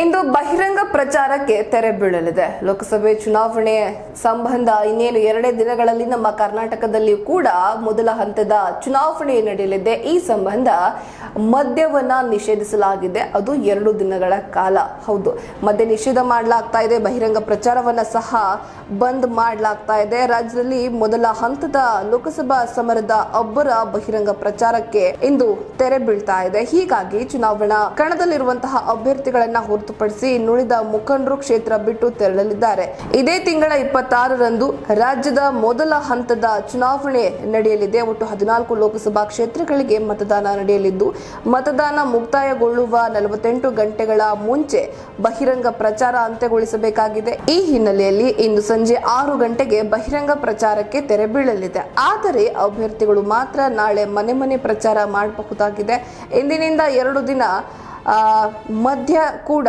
ಇಂದು ಬಹಿರಂಗ ಪ್ರಚಾರಕ್ಕೆ ತೆರೆ ಬೀಳಲಿದೆ. ಲೋಕಸಭೆ ಚುನಾವಣೆ ಸಂಬಂಧ ಇನ್ನೇನು ಎರಡೇ ದಿನಗಳಲ್ಲಿ ನಮ್ಮ ಕರ್ನಾಟಕದಲ್ಲಿ ಕೂಡ ಮೊದಲ ಹಂತದ ಚುನಾವಣೆ ನಡೆಯಲಿದೆ. ಈ ಸಂಬಂಧ ಮದ್ಯವನ್ನ ನಿಷೇಧಿಸಲಾಗಿದೆ. ಅದು ಎರಡು ದಿನಗಳ ಕಾಲ. ಹೌದು, ಮದ್ಯ ನಿಷೇಧ ಮಾಡಲಾಗ್ತಾ ಇದೆ. ಬಹಿರಂಗ ಪ್ರಚಾರವನ್ನ ಸಹ ಬಂದ್ ಮಾಡಲಾಗ್ತಾ ಇದೆ. ರಾಜ್ಯದಲ್ಲಿ ಮೊದಲ ಹಂತದ ಲೋಕಸಭಾ ಸಮರದ ಅಬ್ಬರ ಬಹಿರಂಗ ಪ್ರಚಾರಕ್ಕೆ ಇಂದು ತೆರೆ ಬೀಳ್ತಾ ಇದೆ. ಹೀಗಾಗಿ ಚುನಾವಣಾ ಕಣದಲ್ಲಿರುವಂತಹ ಅಭ್ಯರ್ಥಿಗಳನ್ನ ಹೊರತುಪಡಿಸಿ ಇನ್ನುಳಿದ ಮುಖಂಡರು ಕ್ಷೇತ್ರ ಬಿಟ್ಟು ತೆರಳಲಿದ್ದಾರೆ. ಇದೇ ತಿಂಗಳ ಇಪ್ಪತ್ತಾರರಂದು ರಾಜ್ಯದ ಮೊದಲ ಹಂತದ ಚುನಾವಣೆ ನಡೆಯಲಿದೆ. ಒಟ್ಟು ಹದಿನಾಲ್ಕು ಲೋಕಸಭಾ ಕ್ಷೇತ್ರಗಳಿಗೆ ಮತದಾನ ನಡೆಯಲಿದ್ದು, ಮತದಾನ ಮುಕ್ತಾಯಗೊಳ್ಳುವ ನಲವತ್ತೆಂಟು ಗಂಟೆಗಳ ಮುಂಚೆ ಬಹಿರಂಗ ಪ್ರಚಾರ ಅಂತ್ಯಗೊಳಿಸಬೇಕಾಗಿದೆ. ಈ ಹಿನ್ನೆಲೆಯಲ್ಲಿ ಇಂದು ಸಂಜೆ ಆರು ಗಂಟೆಗೆ ಬಹಿರಂಗ ಪ್ರಚಾರಕ್ಕೆ ತೆರೆ ಬೀಳಲಿದೆ. ಆದರೆ ಅಭ್ಯರ್ಥಿಗಳು ಮಾತ್ರ ನಾಳೆ ಮನೆ ಮನೆ ಪ್ರಚಾರ ಮಾಡಬಹುದಾಗಿದೆ. ಇಂದಿನಿಂದ ಎರಡು ದಿನ ಮಧ್ಯ ಕೂಡ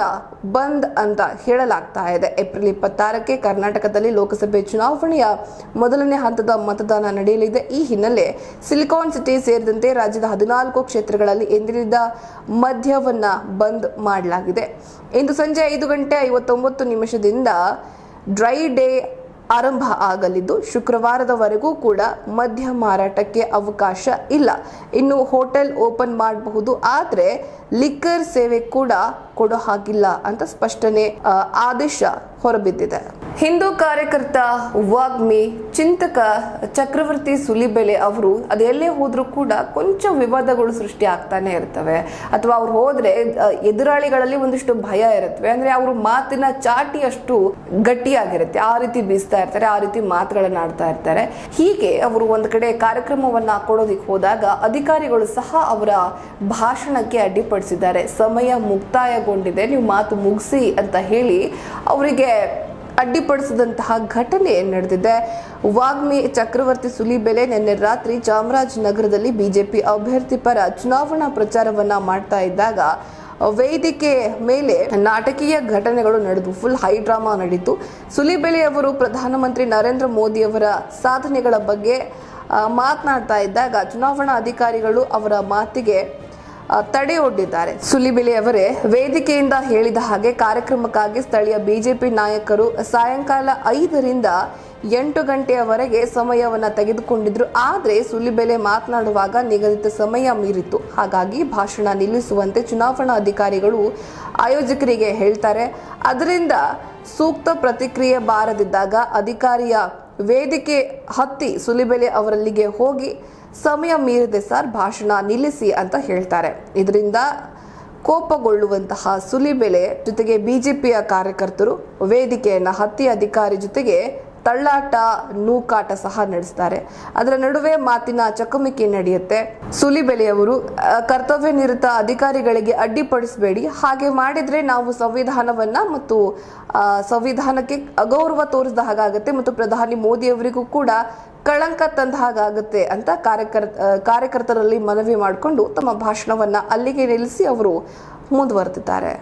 ಬಂದ್ ಅಂತ ಹೇಳಲಾಗ್ತಾ ಇದೆ. ಏಪ್ರಿಲ್ ಇಪ್ಪತ್ತಾರಕ್ಕೆ ಕರ್ನಾಟಕದಲ್ಲಿ ಲೋಕಸಭೆ ಚುನಾವಣೆಯ ಮೊದಲನೇ ಹಂತದ ಮತದಾನ ನಡೆಯಲಿದೆ. ಈ ಹಿನ್ನೆಲೆ ಸಿಲಿಕಾನ್ ಸಿಟಿ ಸೇರಿದಂತೆ ರಾಜ್ಯದ ಹದಿನಾಲ್ಕು ಕ್ಷೇತ್ರಗಳಲ್ಲಿ ಎಂದಿನಿಂದ ಮದ್ಯವನ್ನ ಬಂದ್ ಮಾಡಲಾಗಿದೆ. ಇಂದು ಸಂಜೆ ಐದು ಗಂಟೆ ಐವತ್ತೊಂಬತ್ತು ನಿಮಿಷದಿಂದ ಡ್ರೈ ಡೇ ಆರಂಭ ಆಗಲಿದ್ದು ಶುಕ್ರವಾರದವರೆಗೂ ಕೂಡ ಮದ್ಯ ಮಾರಾಟಕ್ಕೆ ಅವಕಾಶ ಇಲ್ಲ. ಇನ್ನು ಹೋಟೆಲ್ ಓಪನ್ ಮಾಡಬಹುದು, ಆದರೆ ಲಿಕ್ಕರ್ ಸೇವೆ ಕೂಡ ಕೊಡೋ ಹಾಗಿಲ್ಲ ಅಂತ ಸ್ಪಷ್ಟನೆ ಆದೇಶ ಹೊರಬಿದ್ದಿದೆ. ಹಿಂದೂ ಕಾರ್ಯಕರ್ತ ವಾಗ್ಮಿ, ಚಿಂತಕ ಚಕ್ರವರ್ತಿ ಸುಲಿಬೆಲೆ ಅವರು ಅದು ಎಲ್ಲೇ ಹೋದರೂ ಕೂಡ ಕೊಂಚ ವಿವಾದಗಳು ಸೃಷ್ಟಿ ಆಗ್ತಾನೆ ಇರ್ತವೆ. ಅಥವಾ ಅವ್ರು ಹೋದ್ರೆ ಎದುರಾಳಿಗಳಲ್ಲಿ ಒಂದಿಷ್ಟು ಭಯ ಇರುತ್ತವೆ. ಅಂದ್ರೆ ಅವ್ರ ಮಾತಿನ ಚಾಟಿ ಅಷ್ಟು ಗಟ್ಟಿಯಾಗಿರುತ್ತೆ. ಆ ರೀತಿ ಬೀಸ್ತಾ ಇರ್ತಾರೆ, ಆ ರೀತಿ ಮಾತುಗಳನ್ನ ಆಡ್ತಾ ಇರ್ತಾರೆ. ಹೀಗೆ ಅವರು ಒಂದ್ ಕಡೆ ಕಾರ್ಯಕ್ರಮವನ್ನ ಕೊಡೋದಿಕ್ ಹೋದಾಗ ಅಧಿಕಾರಿಗಳು ಸಹ ಅವರ ಭಾಷಣಕ್ಕೆ ಅಡ್ಡಿಪಡಿಸಿದ್ದಾರೆ. ಸಮಯ ಮುಕ್ತಾಯಗೊಂಡಿದೆ. ನೀವು ಮಾತು ಮುಗಿಸಿ ಅಂತ ಹೇಳಿ ಅವರಿಗೆ ಅಡ್ಡಿಪಡಿಸಿದಂತಹ ಘಟನೆ ನಡೆದಿದೆ. ವಾಗ್ಮಿ ಚಕ್ರವರ್ತಿ ಸುಲಿಬೆಲೆ ನಿನ್ನೆ ರಾತ್ರಿ ಚಾಮರಾಜನಗರದಲ್ಲಿ ಬಿಜೆಪಿ ಅಭ್ಯರ್ಥಿ ಪರ ಚುನಾವಣಾ ಪ್ರಚಾರವನ್ನ ಮಾಡ್ತಾ ಇದ್ದಾಗ ವೇದಿಕೆ ಮೇಲೆ ನಾಟಕೀಯ ಘಟನೆಗಳು ನಡೆದು ಫುಲ್ ಹೈ ಡ್ರಾಮಾ ನಡೀತು. ಸುಲಿಬೆಲೆ ಅವರು ಪ್ರಧಾನಮಂತ್ರಿ ನರೇಂದ್ರ ಮೋದಿ ಅವರ ಸಾಧನೆಗಳ ಬಗ್ಗೆ ಮಾತನಾಡ್ತಾ ಇದ್ದಾಗ ಚುನಾವಣಾ ಅಧಿಕಾರಿಗಳು ಅವರ ಮಾತಿಗೆ ತಡೆ ಒಡ್ಡಿದ್ದಾರೆ ಸುಲಿಬಿಲಿ ಅವರೇ ವೇದಿಕೆಯಿಂದ ಹೇಳಿದ ಹಾಗೆ ಕಾರ್ಯಕ್ರಮಕ್ಕಾಗಿ ಸ್ಥಳೀಯ ಬಿಜೆಪಿ ನಾಯಕರು ಸಾಯಂಕಾಲ ಐದರಿಂದ ಎಂಟು ಗಂಟೆಯವರೆಗೆ ಸಮಯವನ್ನ ತೆಗೆದುಕೊಂಡಿದ್ರು. ಆದ್ರೆ ಸುಲಿಬೆಲೆ ಮಾತನಾಡುವಾಗ ನಿಗದಿತ ಸಮಯ ಮೀರಿತು ಹಾಗಾಗಿ ಭಾಷಣ ನಿಲ್ಲಿಸುವಂತೆ ಚುನಾವಣಾ ಅಧಿಕಾರಿಗಳು ಆಯೋಜಕರಿಗೆ ಹೇಳ್ತಾರೆ. ಅದರಿಂದ ಸೂಕ್ತ ಪ್ರತಿಕ್ರಿಯೆ ಬಾರದಿದ್ದಾಗ ಅಧಿಕಾರಿಯ ವೇದಿಕೆ ಹತ್ತಿ ಸುಲಿಬೆಲೆ ಅವರಲ್ಲಿಗೆ ಹೋಗಿ ಸಮಯ ಮೀರಿದೆ ಸರ್, ಭಾಷಣ ನಿಲ್ಲಿಸಿ ಅಂತ ಹೇಳ್ತಾರೆ. ಇದರಿಂದ ಕೋಪಗೊಳ್ಳುವಂತಹ ಸುಲಿಬೆಲೆ ಜೊತೆಗೆ ಬಿಜೆಪಿಯ ಕಾರ್ಯಕರ್ತರು ವೇದಿಕೆಯನ್ನು ಹತ್ತಿ ಅಧಿಕಾರಿ ಜೊತೆಗೆ ತಳ್ಳಾಟ, ನೂಕಾಟ ಸಹ ನಡೆಸ್ತಾರೆ. ಅದರ ನಡುವೆ ಮಾತಿನ ಚಕಮಕಿ ನಡೆಯುತ್ತೆ. ಸುಲಿಬೆಲೆಯವರು ಬೆಲೆಯವರು ಕರ್ತವ್ಯ ನಿರತ ಅಧಿಕಾರಿಗಳಿಗೆ ಅಡ್ಡಿಪಡಿಸಬೇಡಿ. ಹಾಗೆ ಮಾಡಿದ್ರೆ ನಾವು ಸಂವಿಧಾನವನ್ನ ಮತ್ತು ಸಂವಿಧಾನಕ್ಕೆ ಅಗೌರವ ತೋರಿಸಿದ ಹಾಗಾಗುತ್ತೆ. ಮತ್ತು ಪ್ರಧಾನಿ ಮೋದಿಯವರಿಗೂ ಕೂಡ ಕಳಂಕ ತಂದ ಹಾಗಾಗುತ್ತೆ ಅಂತ ಕಾರ್ಯಕರ್ ಕಾರ್ಯಕರ್ತರಲ್ಲಿ ಮನವಿ ಮಾಡಿಕೊಂಡು ತಮ್ಮ ಭಾಷಣವನ್ನ ಅಲ್ಲಿಗೆ ನಿಲ್ಲಿಸಿ ಅವರು ಮುಂದುವರೆದಿದ್ದಾರೆ.